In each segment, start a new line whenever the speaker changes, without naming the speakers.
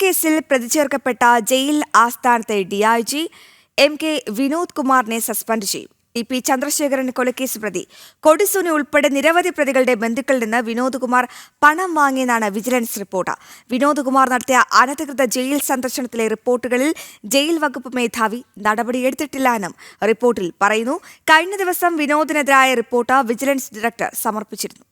കേസിൽ പ്രതിചേർക്കപ്പെട്ട ജയിൽ ആസ്ഥാനത്തെ D I G M K Vinod കുമാറിനെ സസ്പെൻഡ് ചെയ്യും. ഇ പി ചന്ദ്രശേഖരൻ കൊലക്കേസ് പ്രതി. കൊടിസുനി ഉൾപ്പെടെ നിരവധി പ്രതികളുടെ ബന്ധുക്കളിൽ നിന്ന് വിനോദ് കുമാർ പണം വാങ്ങിയെന്നാണ് വിജിലൻസ് റിപ്പോർട്ട്. വിനോദ് കുമാർ നടത്തിയ അനധികൃത ജയിൽ സന്ദർശനത്തിലെ റിപ്പോർട്ടുകളിൽ ജയിൽ വകുപ്പ് മേധാവി നടപടിയെടുത്തിട്ടില്ല എന്നും റിപ്പോർട്ടിൽ പറയുന്നു. കഴിഞ്ഞ ദിവസം വിനോദിനെതിരായ റിപ്പോർട്ട് വിജിലൻസ് ഡയറക്ടർ സമർപ്പിച്ചിരുന്നു.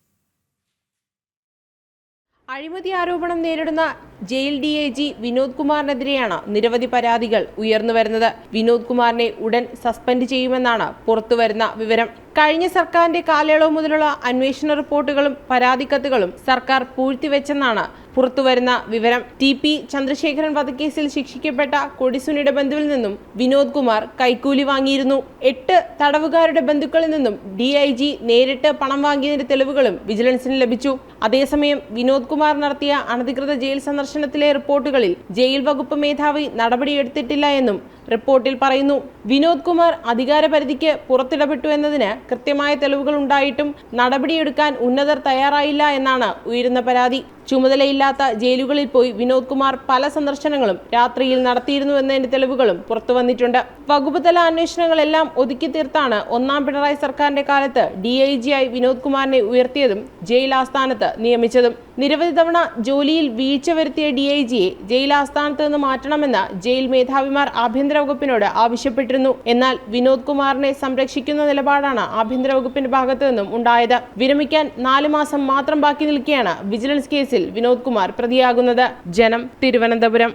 അഴിമതി ആരോപണം നേരിടുന്ന ജയിൽ ഡി ഐ ജി വിനോദ് കുമാറിനെതിരെയാണ് നിരവധി പരാതികൾ ഉയർന്നുവരുന്നത് വിനോദ് കുമാറിനെ ഉടൻ സസ്പെൻഡ് ചെയ്യുമെന്നാണ് പുറത്തുവരുന്ന വിവരം. കഴിഞ്ഞ സർക്കാരിന്റെ കാലയളവ് മുതലുള്ള അന്വേഷണ റിപ്പോർട്ടുകളും പരാതിക്കത്തുകളും സർക്കാർ പൂഴ്ത്തിവെച്ചെന്നാണ് പുറത്തുവരുന്ന വിവരം. ടി പി ചന്ദ്രശേഖരൻ വധക്കേസിൽ ശിക്ഷിക്കപ്പെട്ട കൊടിസുനിയുടെ ബന്ധുവിൽ നിന്നും വിനോദ് കുമാർ കൈക്കൂലി വാങ്ങിയിരുന്നു. എട്ട് തടവുകാരുടെ ബന്ധുക്കളിൽ നിന്നും ഡി ഐ ജി നേരിട്ട് പണം വാങ്ങിയതിന്റെ തെളിവുകളും വിജിലൻസിന് ലഭിച്ചു. അതേസമയം വിനോദ് കുമാർ നടത്തിയ അനധികൃത ജയിൽ സന്ദർശനത്തിലെ റിപ്പോർട്ടുകളിൽ ജയിൽ വകുപ്പ് മേധാവി നടപടിയെടുത്തിട്ടില്ല എന്നും റിപ്പോർട്ടിൽ പറയുന്നു. വിനോദ് കുമാർ അധികാരപരിധിക്ക് പുറത്തിടപെട്ടു എന്നതിന് കൃത്യമായ തെളിവുകൾ ഉണ്ടായിട്ടും നടപടിയെടുക്കാൻ ഉന്നതർ തയ്യാറായില്ല എന്നാണ് ഉയരുന്ന പരാതി. ചുമതലയില്ലാത്ത ജയിലുകളിൽ പോയി വിനോദ് കുമാർ പല സന്ദർശനങ്ങളും രാത്രിയിൽ നടത്തിയിരുന്നുവെന്നതിന്റെ തെളിവുകളും പുറത്തു വന്നിട്ടുണ്ട്. വകുപ്പ് തല അന്വേഷണങ്ങളെല്ലാം ഒതുക്കി തീർത്താണ് ഒന്നാം പിണറായി സർക്കാരിന്റെ കാലത്ത് ഡി ഐ ജി ആയി വിനോദ് കുമാറിനെ ഉയർത്തിയതും ജയിൽ ആസ്ഥാനത്ത് നിയമിച്ചതും. നിരവധി തവണ ജോലിയിൽ വീഴ്ച വരുത്തിയ ഡി ഐ ജിയെ ജയിൽ ആസ്ഥാനത്ത് നിന്ന് മാറ്റണമെന്ന് ജയിൽ മേധാവിമാർ ആഭ്യന്തര വകുപ്പിനോട് ആവശ്യപ്പെട്ടിരുന്നു. എന്നാൽ വിനോദ് കുമാറിനെ സംരക്ഷിക്കുന്ന നിലപാടാണ് ആഭ്യന്തര വകുപ്പിന്റെ ഭാഗത്തു നിന്നും ഉണ്ടായത്. വിരമിക്കാൻ നാല് മാസം മാത്രം ബാക്കി നിൽക്കെയാണ് വിജിലൻസ് കേസിൽ വിനോദ് കുമാർ പ്രതിയാകുന്നത് ജനം തിരുവനന്തപുരം